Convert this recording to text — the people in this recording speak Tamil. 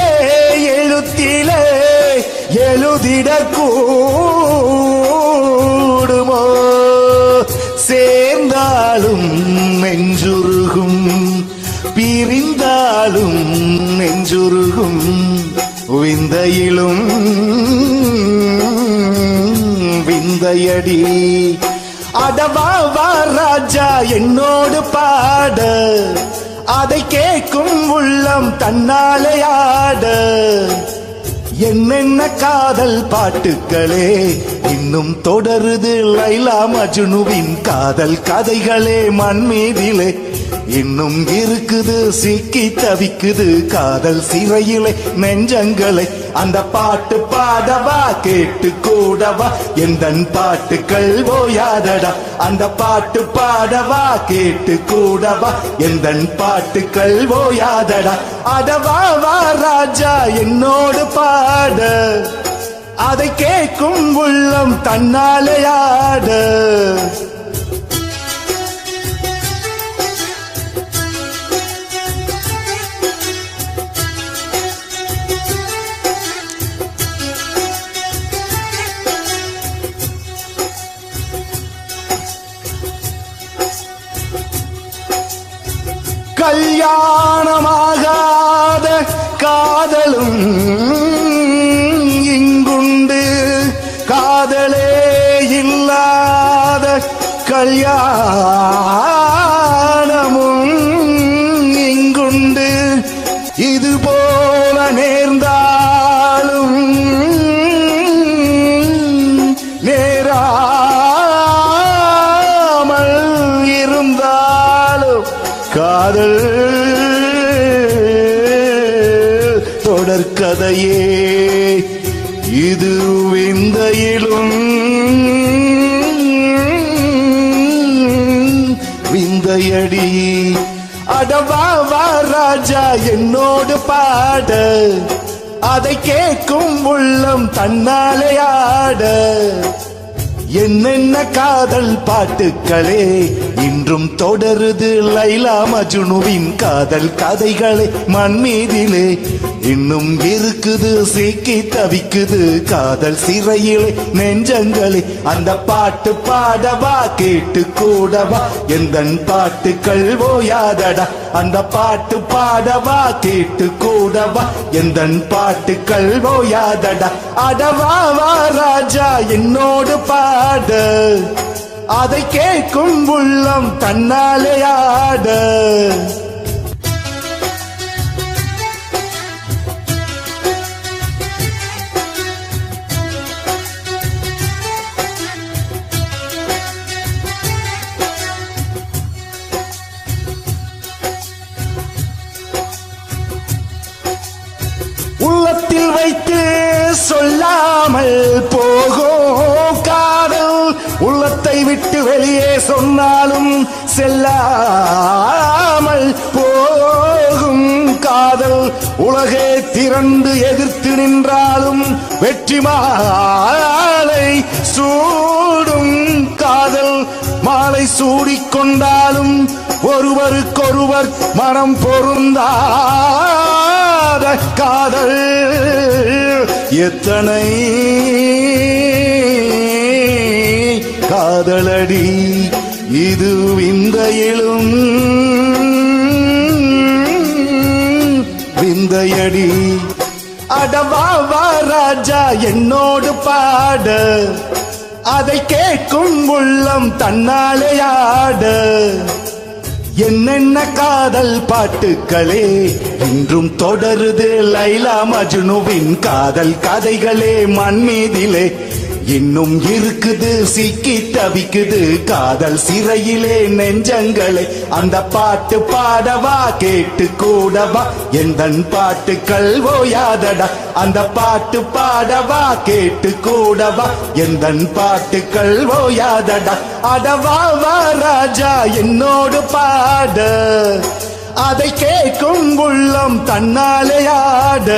எழுத்திலே எழுத்திலே எழுதிடக்கூடுமோ? சேர்ந்தாலும் நெஞ்சுருகும் பிரிந்தாலும் நெஞ்சுருகும் விந்தையிலும் விந்தையடி. அடவா வா ராஜா என்னோடு பாட. அதை கேட்கும் உள்ளம் தன்னாலே ஆட. என்னென்ன காதல் பாட்டுக்களே இன்னும் தொடருது லைலா மஜ்னுவின் காதல் கதைகளே மண் மீதிலே. இன்னும் இருக்குது சிக்கி தவிக்குது காதல் சிறையிலே. நெஞ்சங்களை அந்த பாட்டு பாடவா? கேட்டு கூடவா? எந்தன் பாட்டுக்கள் ஓயாதடா? அந்த பாட்டு பாடவா? கேட்டு கூடவா? எந்தன் பாட்டுக்கள் ஓயாதடா? அதவா வா ராஜா என்னோடு பாட. அதை கேட்கும் உள்ளம் தன்னாலையாட கல்யாணமாகாத காதலும் கல்யாணமும் இங்குண்டு. இது போல நேர்ந்தாலும் நேராமல் இருந்தாலும் காதல் தொடர்கதையே. இது விந்தையிலும் உதயடி அடவா வா ராஜா என்னோடு பாட. அதை கேட்கும் உள்ளம் தன்னாலே ஆட. என்னென்ன காதல் பாட்டுக்களே இன்றும் தொடருது லைலா மஜுனுவின் காதல் கதைகளே மண் மீதிலே இன்னும் இருக்குது சீக்கி தவிக்குது காதல் சிறையிலே. நெஞ்சங்களே அந்த பாட்டு பாடவா? கேட்டு கூடவா? எந்தன் பாட்டுக்கள் ஓயாதடா? அந்த பாட்டு பாடவா? கேட்டு கூடவா? எந்த பாட்டுக்கள் ஓயாதடா? அடவா ராஜா என்னோடு பாட. அதை கேட்கும் உள்ளம் தன்னாலே ஆட. உள்ளத்தில் வைத்து சொல்லாமல் போகும். உள்ளத்தை விட்டு வெளியே சொன்னாலும் செல்லாமல் போகும் காதல். உலகே திரண்டு எதிர்த்து நின்றாலும் வெற்றி மாலை சூடும் காதல். மாலை சூடிக்கொண்டாலும் ஒருவருக்கொருவர் மனம் பொருந்தாத காதல். எத்தனை காதலடி இது விந்தையிலும். விந்தையடி அடவாவா ராஜா என்னோடு பாட. அதை கேட்கும் உள்ளம் தன்னாலே ஆட. என்னென்ன காதல் பாட்டுக்களே இன்றும் தொடருது லைலா மஜ்னுவின் காதல் கதைகளே மண் மீதிலே இன்னும் இருக்குது சிக்கி தவிக்குது. காதல் சிறையிலே நெஞ்சங்களே அந்த பாட்டு பாடவா கேட்டு கூடவா? எந்த பாட்டுக்கள் ஓயாதடா. அந்த பாட்டு பாடவா கேட்டு கூடவா? எந்தன் பாட்டுக்கள் ஓயாதடா. அடவா வா ராஜா என்னோடு பாட. அதை கேட்கும் உள்ளம் தன்னாலே ஆட.